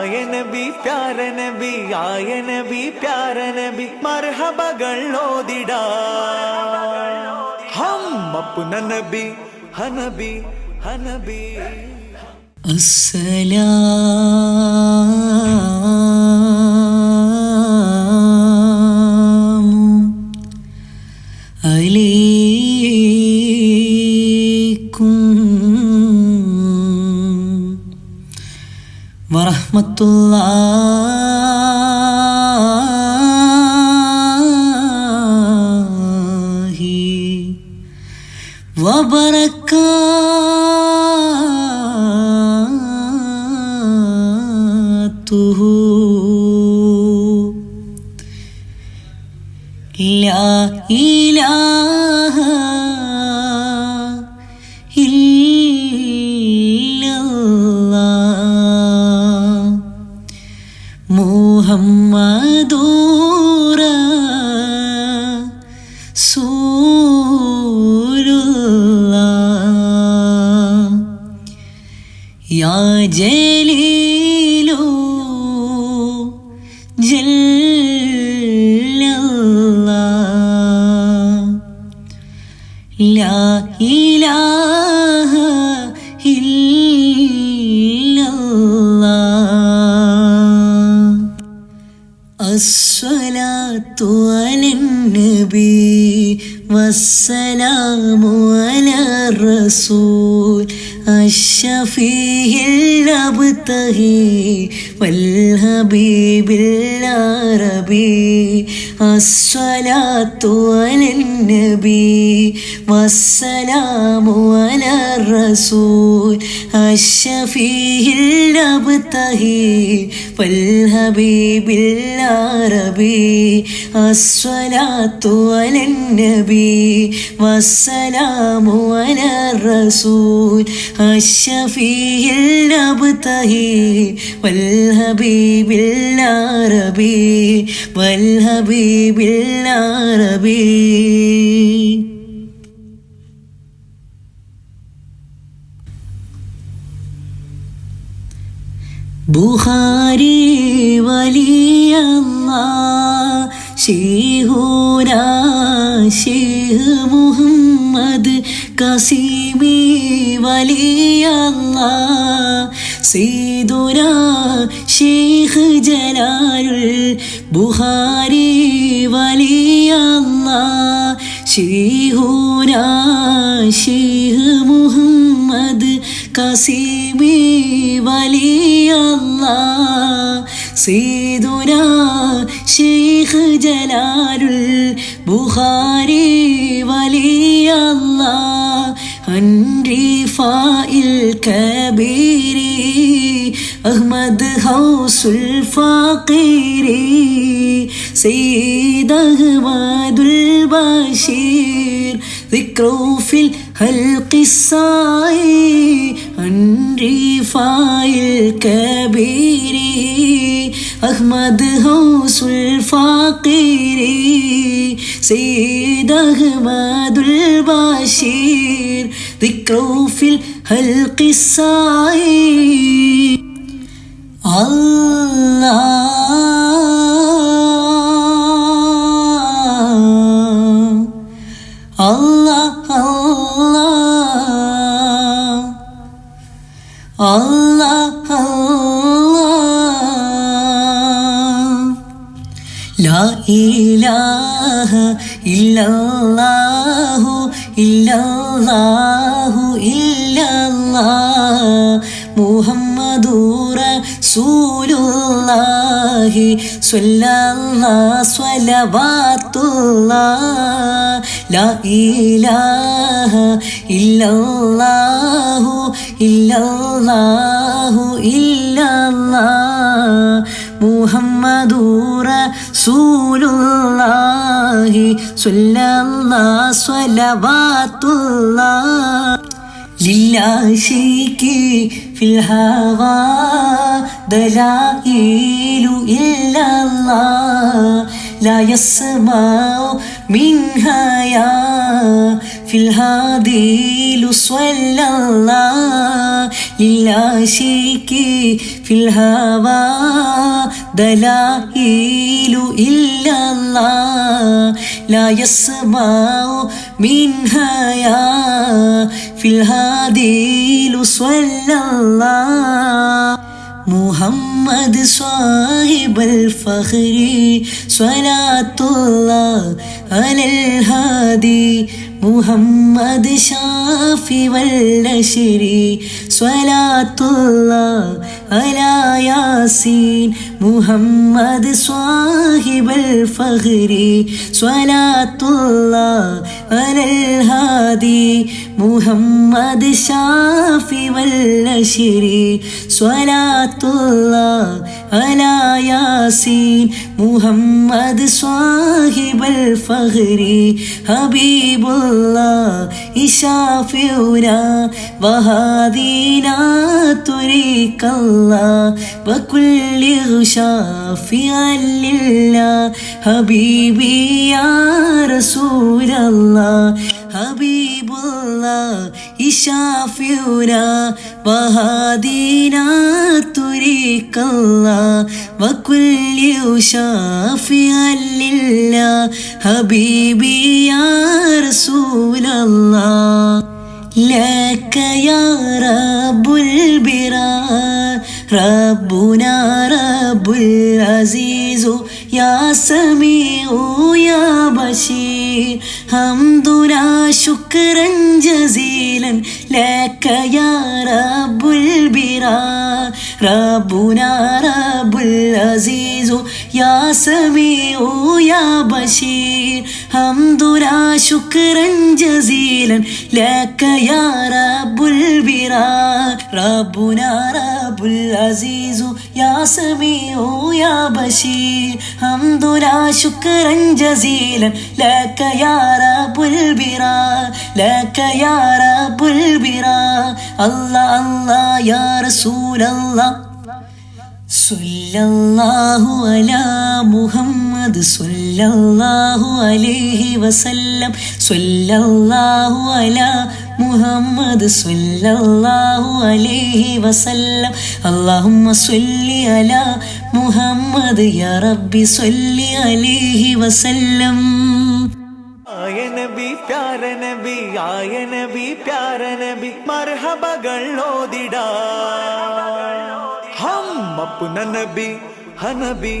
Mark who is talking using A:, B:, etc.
A: ആയനബി പ്യാരനബി ആയനബി പ്യാരനബി മർഹബകൾ ഓതിടാ. Hum അപ്പുനബി ഹനബി ഹനബി
B: അസ്സലാ ورحمة الله وبركاته لا إله I'm mad Muhammadu الصلاة على النبي والسلام على الرسول الشفيع الأبتهي والحبيب العربي الصلاة على النبي والسلام على الرسول الشفيع الأبتهي والحبيب العربي الصلاة على النبي والسلام على الرسول അഷഫിയിൽ അബ്തഹി വൽഹബീബിൽ അറബി വൽഹബീബിൽ അറബി ബുഹാരി വലിയ അല്ലാഹ് ഷേഹൂന ഷേഹ് മുഹമ്മദ് കസീമി വലിയല്ല. സീതുന ഷേഖ് ജലാലുൽ ബുഹാരി വലിയല്ല. ഷേഹൂന ഷേഹ് മുഹമ്മദ് കസീമി വലിയല്ല. സീതുന شيخ جلال البخاري ولي الله عن رفاء الكبير أحمد هوس الفقير سيد أحمد البشير ذكره في الحلق السعي عن رفاع الكبير أحمد هوس الفقير سيد أحمد البشير ذكره في الحلق السعي الله الله الله الله. ഇലാഹ ഇല്ലല്ലാഹു ഇല്ലല്ലാഹു ഇല്ലല്ലാഹു മുഹമ്മദു റസൂലുള്ളാഹി സ്വല്ലല്ലാ സ്വലവാത്തുല്ലാ ലാ ഇലാഹ ഇല്ലല്ലാഹു ഇല്ലല്ലാഹു ഇല്ലല്ലാഹു മുഹമ്മദു റസൂലുള്ളാഹി لا إله إلا الله إلا الله إلا الله محمد رسول الله صلى الله صلوات الله لله شيكي في الهوى دلائل إلا الله لا يسمع منها يا في الهادي صلى الله للعشيق في الهوى دلائل إلا الله لا يسمع منها يا في الهادي صلى الله. محمد صاحب الفخر صلاة الله على الهادي. محمد شافي والنشر صلاة الله على ياسين محمد صاحب الفخر صلاة الله على الهادي محمد شافي والنشر صلاة الله ഇശാഫിയുരാ വഹാദീനാ തുരീക്കല്ല വകുല്ലി ഷാഫിയല്ല ഹബീബിയാ റസൂലല്ലാ ഹബീബുള്ള ഇഷാഫ്യൂന വഹാദീന തുരീക്കല്ല വക്കുല്യു ഷാഫിയല്ല ഹബീബിയാ റസൂലല്ലാ. لك يا رب البرار ربنا رب العزيز يا سميع يا بشير. حمدنا شكرا جزيلا لك يا رب البرار ربنا رب العزيز يا سميع يا بشير. حمدنا شكرا جزيلا لك يا رب البرار ربنا رب العزيز يا سميع يا بشير. حمدنا شكرا جزيلا لك يا رب البرار لك يا رب البرار الله الله യാ റസൂലല്ലാ. സുല്ലല്ലാഹു അലാ മുഹമ്മദ് സുല്ലല്ലാഹു അലൈഹി വസല്ലം. സുല്ലല്ലാഹു അലാ മുഹമ്മദ് സുല്ലല്ലാഹു അലൈഹി വസല്ലം. അല്ലാഹുമ്മ സുല്ലി അലാ മുഹമ്മദ് യാ റബ്ബി സുല്ലി അലൈഹി വസല്ലം.
A: ஆய நபி பியார நபி ஆய நபி பியார நபி மர்ஹபகள் ஓதிடா ஹம் அப்புன நபி ஹனபி